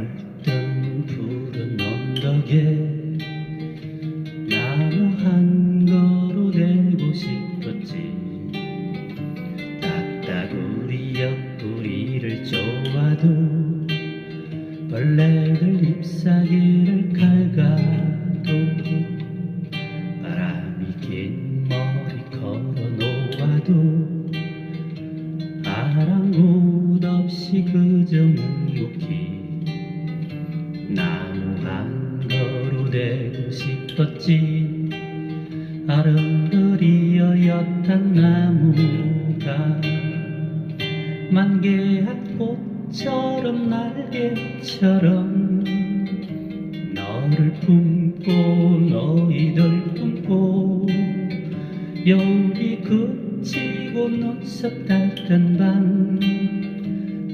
초록별등 푸른 언덕에 나무 한 그루 되고 싶었지. 딱따구리 옆구리를 쪼아도 벌레들 잎사귀를 갉아도 바람이 긴 머리 걸어 놓아도 아랑곳 없이 그저 묵묵히 되고 싶었지. 아르르리어였던 나무가 만개한 꽃처럼 날개처럼 너를 품고 너희들 품고 여기 그치고 눈썹 닳던 밤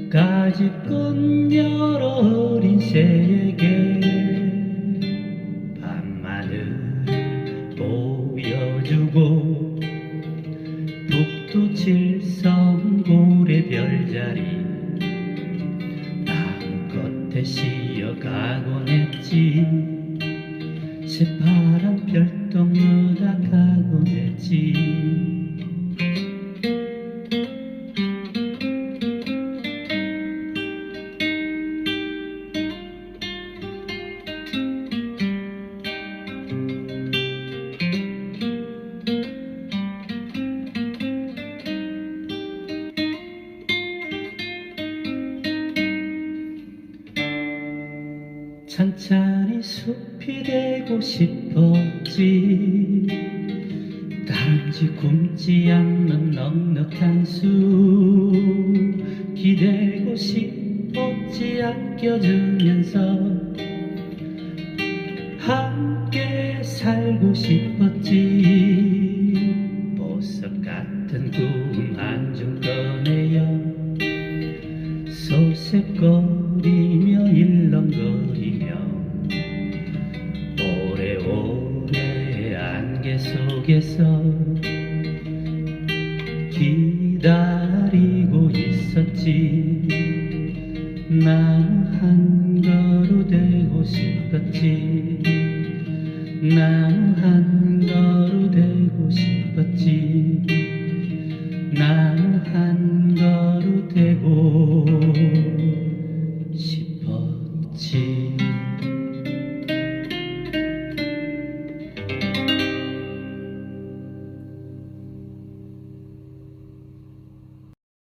가지꾼 여러 어린 새 보여주고 북두 칠성 고래 별자리 겉에 쉬어가곤 했지. 새파란 별똥 묻어가곤 했지 찬찬히 숲이 되고 싶었지. 다람쥐 굶지 않는 넉넉한 숲. 기대고 싶었지 아껴주면서 함께 살고 싶었지 속에서 기다리고 있었지. 나무 한 그루 되고 싶었지. 나무 한 그루 되고 싶었지. 나무 한 그루 되고